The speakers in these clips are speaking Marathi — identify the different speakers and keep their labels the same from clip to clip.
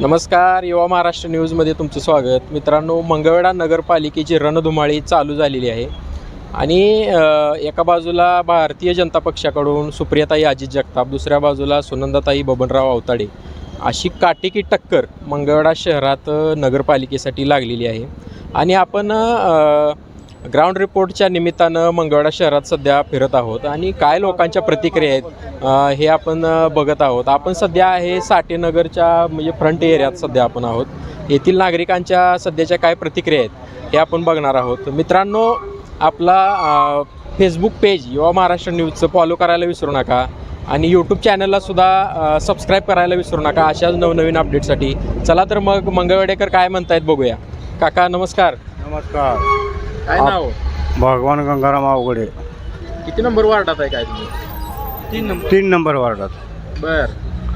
Speaker 1: नमस्कार युवा महाराष्ट्र न्यूजमध्ये तुमचं स्वागत. मित्रांनो मंगळवेढा नगरपालिकेची रणधुमाळी चालू झालेली आहे. आणि एका बाजूला भारतीय जनता पक्षाकडून सुप्रियाताई अजित जगताप दुसऱ्या बाजूला सुनंदाताई बबनराव अवताडे अशी काटेकी टक्कर मंगळवेढा शहरात नगरपालिकेसाठी लागलेली आहे. आणि आपण ग्राउंड रिपोर्टच्या निमित्तानं मंगळवेढा शहरात सध्या फिरत आहोत आणि काय लोकांच्या प्रतिक्रिया आहेत हे आपण बघत आहोत. आपण सध्या आहे साठेनगरच्या म्हणजे फ्रंट एरियात सध्या आपण आहोत. येथील नागरिकांच्या सध्याच्या काय प्रतिक्रिया आहेत हे आपण बघणार आहोत. मित्रांनो आपला फेसबुक पेज युवा महाराष्ट्र न्यूजचं फॉलो करायला विसरू नका आणि यूट्यूब चॅनलला सुद्धा सबस्क्राईब करायला विसरू नका अशाच नवनवीन अपडेटसाठी चला तर मग मंगळवेडेकर काय म्हणतायत बघूया. काका नमस्कार.
Speaker 2: नमस्कार.
Speaker 1: काय नाव?
Speaker 2: भगवान गंगाराम अवघडे.
Speaker 1: किती नंबर वार्डात आहे काय तुम्ही? तीन नंबर.
Speaker 2: तीन नंबर वार्डात.
Speaker 1: बर.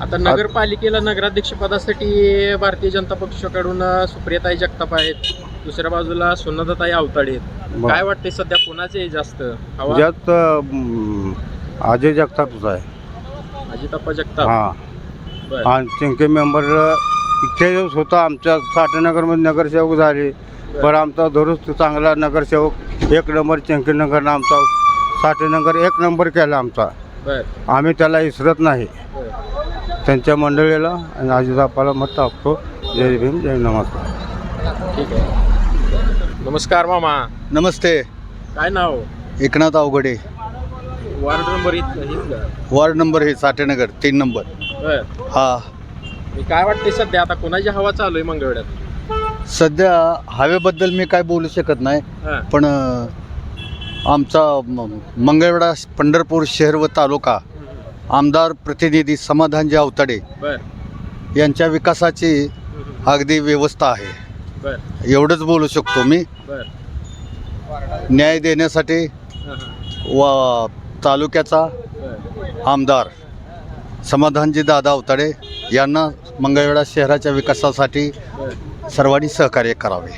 Speaker 1: आता नगरपालिकेला नगराध्यक्ष पदासाठी भारतीय जनता पक्षाकडून अ, सुप्रियाताई जगताप आहेत. दुसऱ्या बाजूला सुनंदाताई अवताडे आहेत.
Speaker 2: बर.
Speaker 1: काय वाटते सध्या कोणाचे जास्त? हवा?
Speaker 2: ज्यात अं, अजय जगतापच आहे.
Speaker 1: अजिताप्पा जगताप?
Speaker 2: हा.
Speaker 1: बर.
Speaker 2: आणि चिंके मेंबर इथे होता आमच्या साठेनगरमध्ये नगरसेवक झाले. बरं आमचा दुरुस्त चांगला नगरसेवक एक नंबर चिंकेनगरनं आमचा साठेनगर एक नंबर केला आमचा. आम्ही त्याला विसरत नाही. त्यांच्या मंडळीला आणि अजितापाला मत टाकतो. जय भीम जय नमस्कार.
Speaker 1: ठीक आहे. नमस्कार मामा.
Speaker 3: नमस्ते.
Speaker 1: काय नाव?
Speaker 3: Eknath Awaghade.
Speaker 1: Ward number
Speaker 3: ward number हे साठेनगर तीन नंबर.
Speaker 1: बर.
Speaker 3: हा.
Speaker 1: मी काय वाटते सध्या आता कोणाची हवा चालू आहे मंगळवेड्यात
Speaker 3: सध्या हवेबद्दल मी काय बोलू शकत नाही
Speaker 1: हां.
Speaker 3: पण अ, आमचा म- मंगळवेढा पंढरपूर शहर व तालुका आमदार प्रतिनिधी समाधानजी अवताडे
Speaker 1: बर.
Speaker 3: यांच्या विकासाची अगदी व्यवस्था आहे.
Speaker 1: बर.
Speaker 3: एवढंच बोलू शकतो मी.
Speaker 1: बर.
Speaker 3: न्याय देण्यासाठी
Speaker 1: हां, हां.
Speaker 3: व तालुक्याचा
Speaker 1: बर.
Speaker 3: आमदार समाधानजी दादा अवताडे यांना मंगळवेढा शहराच्या विकासासाठी
Speaker 1: बर.
Speaker 3: सर्वांनी सहकार्य करावे.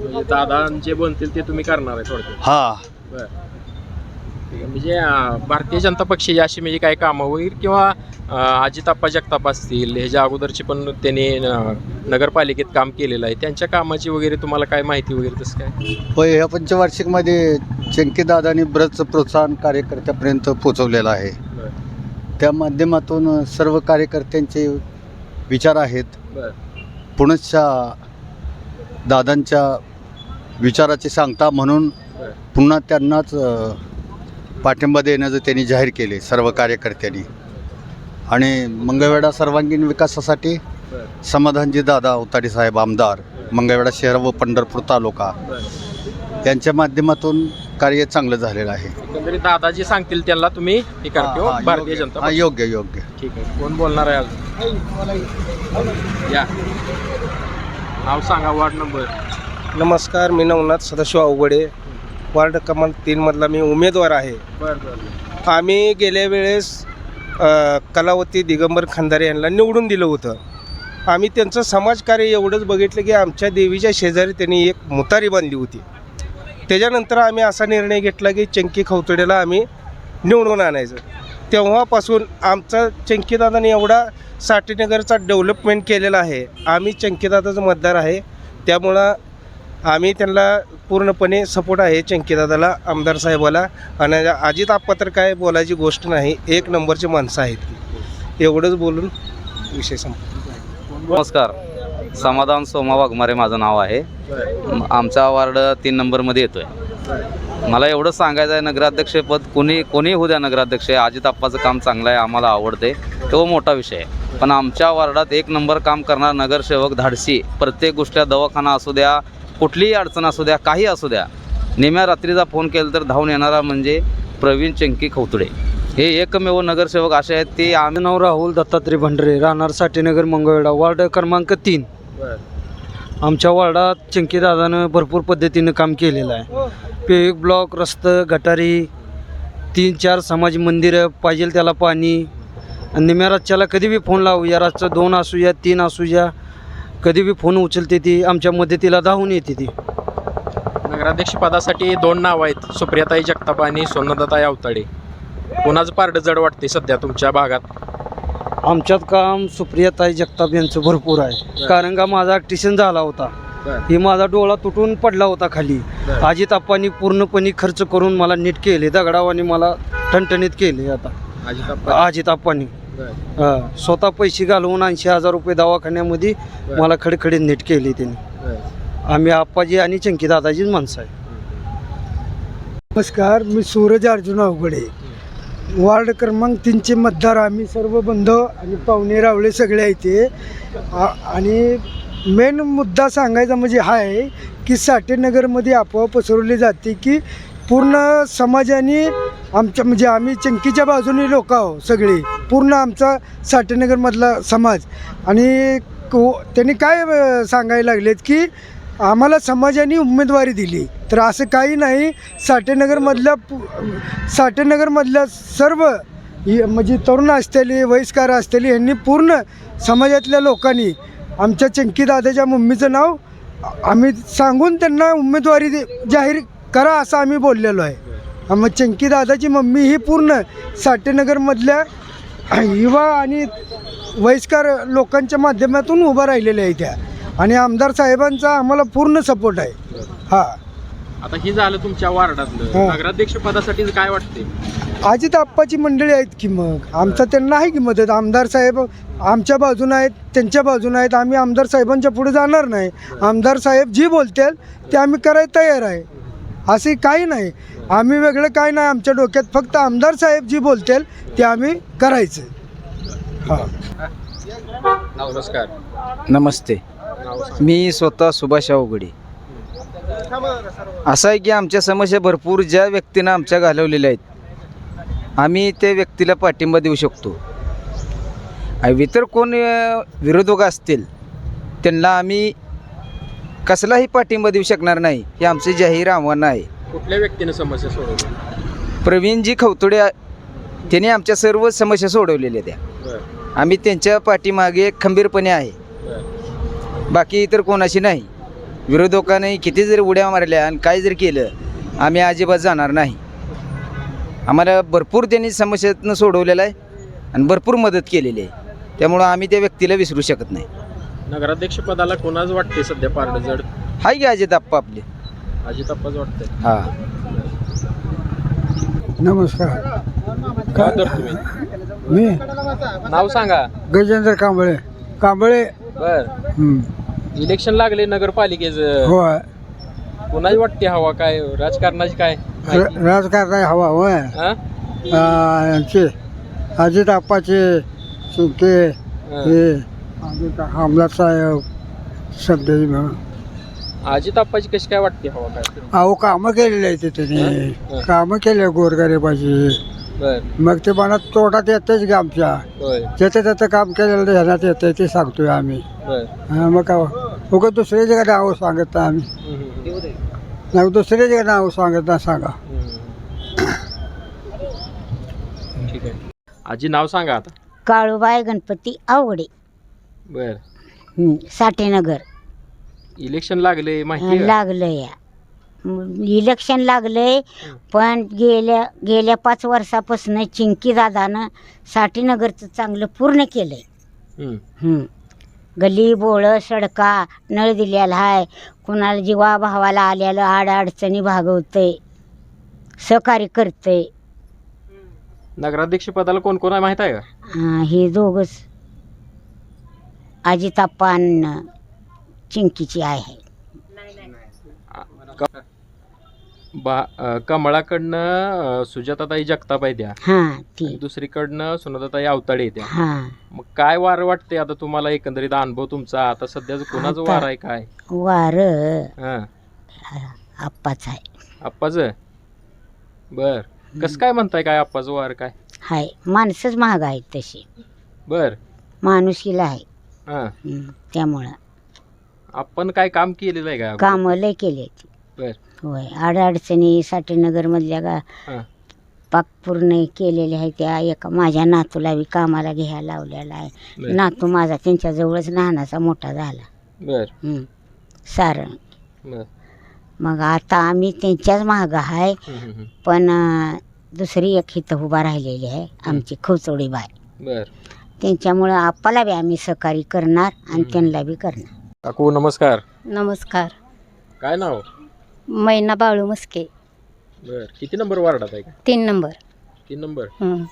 Speaker 1: म्हणजे दादा जे बनतील ते तुम्ही करणार आहे थोडक्यात.
Speaker 3: हा.
Speaker 1: बर. म्हणजे अं, भारतीय जनता पक्षाची अशी म्हणजे काही कामं होईल किंवा अं, अजिताप्पा जगताप असतील ह्याच्या अगोदरची पण त्यांनी अं, नगरपालिकेत काम केलेलं आहे. त्यांच्या कामाची वगैरे तुम्हाला काय माहिती वगैरे तसं काय?
Speaker 3: व ह्या पंचवार्षिकमध्ये चंकीदादांनी बरंच प्रोत्साहन कार्यकर्त्यापर्यंत पोचवलेलं आहे.
Speaker 1: बर.
Speaker 3: त्या माध्यमातून सर्व कार्यकर्त्यांचे विचार आहेत.
Speaker 1: बर.
Speaker 3: पुनश्च दादांच्या विचाराची सांगता म्हणून पुन्हा त्यांनाच पाठिंबा देण्याचं त्यांनी जाहीर केले सर्व कार्यकर्त्यांनी. आणि मंगळवेढा सर्वांगीण विकासासाठी समाधानजी दादा अवताडे साहेब आमदार मंगळवेढा शहर व पंढरपूर तालुका यांच्या माध्यमातून कार्य चांगलं झालेलं आहे.
Speaker 1: एकंदरीत दादा जे सांगतील त्यांना तुम्ही हे भारतीय
Speaker 3: योग्य.
Speaker 1: जनता.
Speaker 3: योग्य योग्य.
Speaker 1: ठीक आहे कोण बोलणार आहे या. नाव सांगा वार्ड नंबर
Speaker 4: नमस्कार मी नवनाथ सदाशिव अवघडे. वार्ड क्रमांक तीनमधला मी उमेदवार आहे.
Speaker 1: बर बर
Speaker 4: आम्ही गेल्या वेळेस अ, कलावती दिगंबर खंदारे यांना निवडून दिलं होतं. आम्ही त्यांचं समाजकार्य एवढंच बघितलं की आमच्या देवीच्या शेजारी त्यांनी एक मुतारी बांधली होती. त्याच्यानंतर आम्ही असा निर्णय घेतला की चंकी खवतोड्याला आम्ही निवडून आणायचं. तेव्हापासून आमचा चंकीदादाने एवढा साठीनगरचा डेव्हलपमेंट केलेला आहे. आम्ही चंकीदादाचं मतदार आहे. त्यामुळं आम्ही त्यांना पूर्णपणे सपोर्ट आहे चंकीदादाला आमदार साहेबाला. आणि अजित आप्पा तर काय बोलायची गोष्ट नाही एक नंबरची माणसं आहेत एवढंच बोलून विषय
Speaker 5: नमस्कार. समाधान सोमा वाघमारे माझं नाव आहे. आमचा वार्ड तीन नंबरमध्ये येतो आहे मला एवढं सांगायचं आहे नगराध्यक्षपद कोणी कोणी होऊ द्या नगराध्यक्ष अजित आप्पाचं काम चांगलं आहे आम्हाला आवडते. तो मोठा विषय आहे. पण आमच्या वार्डात एक नंबर काम करणार नगरसेवक धाडसी. प्रत्येक गोष्ट दवाखाना असू द्या कुठलीही अडचण असू द्या काही असू द्या. निम्या रात्रीचा फोन केला तर धावून येणारा म्हणजे प्रवीण चंकी खवतुडे हे एकमेव नगरसेवक असे आहेत ते आम्ही
Speaker 6: नाव राहुल दत्तात्रय भंडरे राहणार साठेनगर मंगळवेढा वार्ड क्रमांक तीन. आमच्या वार्डात चंकीदादानं भरपूर पद्धतीनं काम केलेलं आहे. पेक ब्लॉक रस्तं गटारी तीन चार समाज मंदिरं पाहिजे त्याला पाणी. आणि निम्या रातच्याला कधी बी फोन लावू या रातचं दोन असू या तीन असू या कधी बी फोन उचलते ती आमच्या मदतीला धावून येते ती.
Speaker 1: नगराध्यक्षपदासाठी दोन नाव आहेत. सुप्रियाताई जगताप आणि सोनदाताई अवताडे कोणाचं पारडं जड वाटते सध्या तुमच्या भागात?
Speaker 6: आमच्यात काम सुप्रियाताई जगताप यांचं भरपूर आहे. कारण का माझा ॲक्टिशन झाला होता. हे माझा डोळा तुटून पडला होता खाली.
Speaker 1: बरं.
Speaker 6: अजित आप्पांनी पूर्णपणे खर्च करून मला नीट केले दगडावाने मला ठणठणीत केले आता.
Speaker 1: अजित आप्पा.
Speaker 6: अजित आप्पांनी.
Speaker 1: बरं.
Speaker 6: हा, स्वतः पैसे घालवून ऐंशी हजार रुपये दवाखान्यामध्ये. मला खडखडीत नीट केली त्यांनी. आम्ही आप्पाजी आणि चंकी दादाजीच माणसं आहे.
Speaker 7: नमस्कार मी सूरज अर्जुन अवघडे. वार्ड क्रमांक तीनचे मतदार आम्ही सर्व बंध आणि पाहुणे रावळे सगळे आहेत ते. आणि मेन मुद्दा सांगायचा म्हणजे हा आहे की साठेनगरमध्ये अफवा पसरवली जाते की पूर्ण समाजाने आमच्या म्हणजे आम्ही चंकीच्या बाजूने लोक आहो सगळे. पूर्ण आमचा साठेनगरमधला समाज. आणि त्यांनी काय सांगायला लागलेत की आम्हाला समाजाने उमेदवारी दिली. तर असं काही नाही साठेनगरमधल्या पु- साठेनगरमधल्या सर्व म्हणजे तरुण असतील वयस्कार असतील यांनी पूर्ण समाजातल्या लोकांनी आमच्या चंकीदादाच्या मम्मीचं नाव आम्ही सांगून त्यांना उमेदवारी जाहीर करा असं आम्ही बोललेलो आहे. मग चंकीदादाची मम्मी ही पूर्ण साठेनगरमधल्या युवा आणि वयस्कर लोकांच्या माध्यमातून उभं राहिलेल्या आहे त्या. आणि आमदार साहेबांचा आम्हाला पूर्ण सपोर्ट आहे. हां.
Speaker 1: आता ही झालं तुमच्या वार्डातलं.
Speaker 7: हो.
Speaker 1: नगराध्यक्ष पदासाठी काय वाटते
Speaker 7: अजित आप्पाची मंडळी आहेत की मग? आमचा त्यांना आहे की मदत? आमदार साहेब आमच्या बाजूनं आहेत त्यांच्या बाजूनं आहेत. आम्ही आमदार साहेबांच्या पुढे जाणार नाही. आमदार साहेब जी बोलतील ते आम्ही करायला तयार आहे. असे काही नाही. आम्ही वेगळं काय नाही. आमच्या डोक्यात फक्त आमदार साहेब जी बोलतील ते आम्ही करायचं हां.
Speaker 1: नमस्कार.
Speaker 8: नमस्ते.
Speaker 1: नाव सांगा.
Speaker 8: मी स्वतः सुभाष अवघडे. असं आहे की आमच्या समस्या भरपूर ज्या व्यक्तीनं आमच्या घालवलेल्या आहेत आम्ही त्या व्यक्तीला पाठिंबा देऊ शकतो. आणि इतर कोण विरोधक असतील त्यांना आम्ही कसलाही पाठिंबा देऊ शकणार नाही हे आमचे जाहीर आव्हान आहे.
Speaker 1: कुठल्या व्यक्तीने समस्या सोडवली?
Speaker 8: प्रवीणजी खवतोडे त्यांनी आमच्या सर्व समस्या सोडवलेल्या त्या. आम्ही त्यांच्या पाठीमागे खंबीरपणे आहे. बाकी इतर कोणाशी नाही. विरोधकाने किती जरी उड्या मारल्या आणि काय जरी केलं आम्ही अजिबात जाणार नाही. आम्हाला भरपूर त्यांनी समस्यातनं सोडवलेलं आहे आणि भरपूर मदत केलेली आहे. त्यामुळं आम्ही त्या व्यक्तीला विसरू शकत नाही.
Speaker 1: नगराध्यक्ष पदाला कोणाच वाटते सध्या पारड जड
Speaker 8: हाय की अजित आप्पा आपले?
Speaker 1: अजित आप्पाच वाटतंय.
Speaker 8: हां.
Speaker 7: नमस्कार.
Speaker 1: काय तर तुम्ही
Speaker 7: मी
Speaker 1: नाव सांगा.
Speaker 7: गजेंद्र कांबळे. कांबळे.
Speaker 1: बर. इलेक्शन लागले नगरपालिकेचं.
Speaker 7: होय.
Speaker 1: कोणाची वाटते हवा काय? राजकारणाची काय? माहिती?
Speaker 7: राजकारणाची हवा होय.
Speaker 1: हा?
Speaker 7: यांचे अजित आप्पाचे सुके
Speaker 1: हा.
Speaker 7: हे आमदार साहेब सध्या म्हणून
Speaker 1: अजित आप्पाची कशी काय वाटते हवा काय?
Speaker 7: अहो कामं केलेली आहेत
Speaker 1: हं?
Speaker 7: त्याने कामं केले गोरगरिबाची.
Speaker 1: बर.
Speaker 7: मग ते मनात तोटात येतेच की आमच्या.
Speaker 1: होय.
Speaker 7: ज्याचं त्याचं काम केलेलं ध्यानात येतं ते सांगतोय आम्ही.
Speaker 1: बर.
Speaker 7: हा, मग का उगं दुसऱ्याचे का नाव सांगत नाही आम्ही नाही दुसऱ्याचे का नाव सांगत नाही सांगा.
Speaker 1: ठीक आहे आजी नाव सांगा आता।
Speaker 9: काळूबाई गणपती आवडे।
Speaker 1: बर.
Speaker 9: हं, साठेनगर.
Speaker 1: इलेक्शन लागले माहिती आहे? का?
Speaker 9: लागलं या. म, इलेक्शन लागलंय पण गेल्या गेल्या पाच वर्षापासून चिंकी दादानं साठेनगरचं चांगलं पूर्ण केलंय.
Speaker 1: हम्म,
Speaker 9: हं. गली बोळं सडका नळ दिलेला आहे कुणाला जीवा भावाला आलेलं आडअडचणी भागवतंय. सहकार्य करतंय.
Speaker 1: नगराध्यक्ष पदाला कोण कोण आहे माहीत आहे का?
Speaker 9: अं, हे दोघंच. अजिताप्पान चिंकीची आहे
Speaker 1: क- बा अं, कमळाकडनं अं, सुजाताताई आहे
Speaker 9: हां
Speaker 1: आणि
Speaker 9: ती
Speaker 1: दुसरीकडनं सुनताताई अवताडे आहे
Speaker 9: हां.
Speaker 1: मग काय वार वाटते आता तुम्हाला एकंदरीत? अनुभव तुमचा? आता सध्याचं कोणाचं वार आहे काय?
Speaker 9: वार?
Speaker 1: हा.
Speaker 9: आप्पाच आहे.
Speaker 1: आप्पाच? बर. कसं काय म्हणताय काय आप्पाचं वार काय?
Speaker 9: हाय माणसंच महाग आहेत तशी.
Speaker 1: बर.
Speaker 9: माणुसकीला आहे.
Speaker 1: हा.
Speaker 9: हं, त्यामुळं.
Speaker 1: आपण काय काम केलेलं आहे का?
Speaker 9: कामं लय केली ती
Speaker 1: बर.
Speaker 9: होय. अडचणी साठेनगरमधल्या का
Speaker 1: हा.
Speaker 9: पाक पूर्ण केलेल्या आहे त्या एका माझ्या नातूला बी कामाला घ्यायला लावलेला आहे.
Speaker 1: बर.
Speaker 9: नातू माझा त्यांच्याजवळच लहानाचा मोठा झाला.
Speaker 1: बर.
Speaker 9: हं, सारण
Speaker 1: बर.
Speaker 9: मग आता आम्ही त्यांच्याच महाग आहे
Speaker 1: हम्म, हम्म, हम्म.
Speaker 9: पण अं, दुसरी एक इथं उभा राहिलेली आहे. आमची खवचोडी बाय
Speaker 1: बर.
Speaker 10: त्यांच्यामुळं आप्पाला बी आम्ही सहकार्य करणार आणि त्यांना बी करणार.
Speaker 1: काकू नमस्कार.
Speaker 11: नमस्कार.
Speaker 1: काय नाव?
Speaker 11: मैना बाळू मस्के
Speaker 1: बर. किती नंबर वार्डात आहे का?
Speaker 11: तीन नंबर.
Speaker 1: तीन नंबर.
Speaker 11: हं.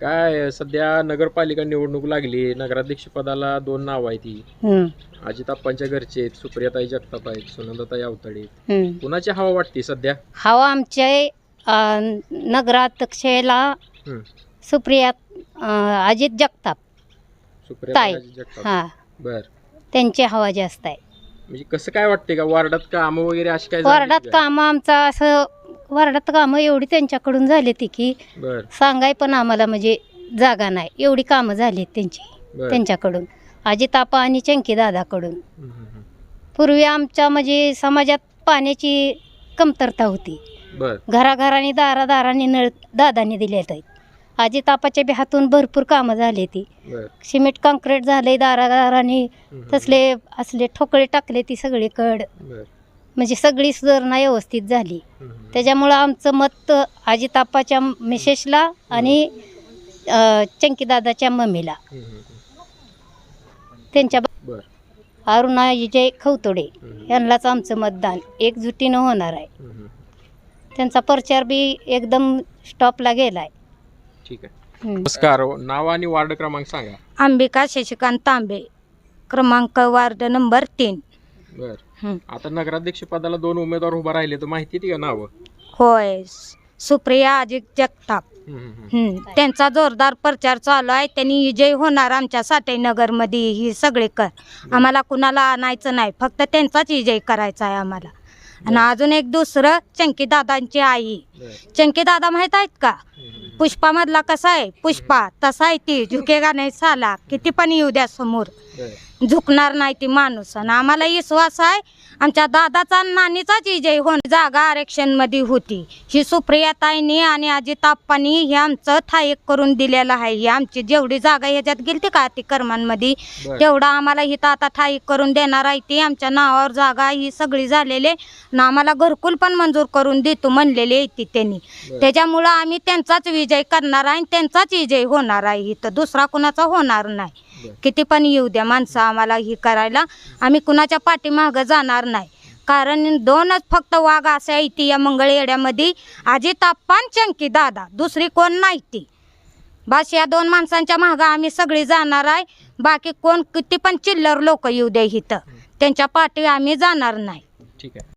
Speaker 1: काय सध्या नगरपालिका निवडणूक लागली. नगराध्यक्ष पदाला दोन नाव आहेत ती
Speaker 11: हं.
Speaker 1: अजिताप्पांच्या घरचे आहेत सुप्रियाताई जगताप आहेत सुनंदाताई अवताडे आहेत.
Speaker 11: हं.
Speaker 1: कुणाची हवा वाटते सध्या?
Speaker 11: हवा आमच्या अं, नगराध्यक्षेला
Speaker 1: हं.
Speaker 11: सुप्रिया अं, अजित जगताप. ताई.
Speaker 1: सुप्रिया जगताप.
Speaker 11: हा.
Speaker 1: बर.
Speaker 11: त्यांची हवा जास्त आहे.
Speaker 1: म्हणजे कसं काय वाटते का? वार्डात कामं वगैरे अशी काय झाली
Speaker 11: वार्डात
Speaker 1: का?
Speaker 11: कामं आमचं असं वार्डात कामं एवढी त्यांच्याकडून झाली ती की
Speaker 1: बर.
Speaker 11: सांगाय पण आम्हाला म्हणजे जागा नाही. एवढी कामं झाली त्यांची
Speaker 1: बर.
Speaker 11: त्यांच्याकडून. अजितापा आणि चंकी दादाकडून. पूर्वी आमच्या म्हणजे समाजात पाण्याची कमतरता होती.
Speaker 1: बर.
Speaker 11: घराघराने दारादाराने नळ दादाने दिलेत आहेत. आजी तापाच्या बी हातून भरपूर कामं झाली ती.
Speaker 1: बर.
Speaker 11: सिमेंट काँक्रीट झाले दारादाराने. तसले असले ठोकळे टाकले ती सगळीकड.
Speaker 1: बर.
Speaker 11: म्हणजे सगळी सुधारणा व्यवस्थित झाली. त्याच्यामुळं आमचं मत आजी तापाच्या मिसेसला आणि अं, चंकीदादाच्या मम्मीला. त्यांच्या
Speaker 1: बर.
Speaker 11: अरुणा विजय खवतोडे यांनाच आमचं मतदान एकजुटीनं होणार आहे. त्यांचा प्रचार बी एकदम स्टॉपला गेलाय.
Speaker 1: ठीक आहे. नमस्कार नाव आणि वार्ड क्रमांक सांगा.
Speaker 10: अंबिका शशिकांत तांबे क्रमांक वार्ड नंबर तीन.
Speaker 1: बर. आता नगराध्यक्ष पदाला दोन उमेदवार उभा राहिले तर माहिती आहे का नावं?
Speaker 10: होय सुप्रिया अजित जगताप. त्यांचा जोरदार प्रचार चालू आहे त्यांनी विजय होणार आमच्या साठेनगरमध्ये ही सगळे कर. आम्हाला कुणाला आणायचं नाही फक्त त्यांचाच विजय करायचा आहे आम्हाला. आणि अजून एक दुसरं चंकीदादांची आई.
Speaker 1: बर.
Speaker 10: चंकीदादा माहीत आहेत का?
Speaker 1: हं.
Speaker 10: पुष्पामधला कसा आहे? पुष्पा तसा आहे ती. झुकेगा नाही साला. किती पण येऊ द्या समोर. झुकणार नाही ती माणूस आणि आम्हाला विश्वास आहे आमच्या दादाचा नानीचाच विजय होऊन जागा आरक्षणमध्ये होती ही सुप्रियाताईंनी आणि अजिताप्पांनी हे आमचं थायक करून दिलेलं आहे ही आमची जेवढी जागा ह्याच्यात गेलती का ती कर्मांमध्ये. तेवढा आम्हाला हिथं आता ठाईक करून देणार आहे ती आमच्या नावावर जागा ही सगळी झालेली आहे. आणि आम्हाला घरकुल पण मंजूर करून देतो म्हणलेली आहे ती त्यांनी. त्याच्यामुळं आम्ही त्यांचाच विजय करणार आहे आणि त्यांचाच विजय होणार आहे इथं दुसरा कुणाचा होणार नाही. किती पण येऊ द्या माणसं आम्हाला ही करायला. आम्ही कुणाच्या पाठीमागं जाणार नाही. कारण दोनच फक्त वाघ असे आहे ती या मंगळवेड्यामध्ये अजित आप्पान चंकी दादा दुसरी कोण नाही ती. बस या दोन माणसांच्या मागं आम्ही सगळी जाणार आहे. बाकी कोण किती पण चिल्लर लोक येऊ दे इथं. त्यांच्या पाठी आम्ही जाणार नाही.
Speaker 1: ठीक आहे.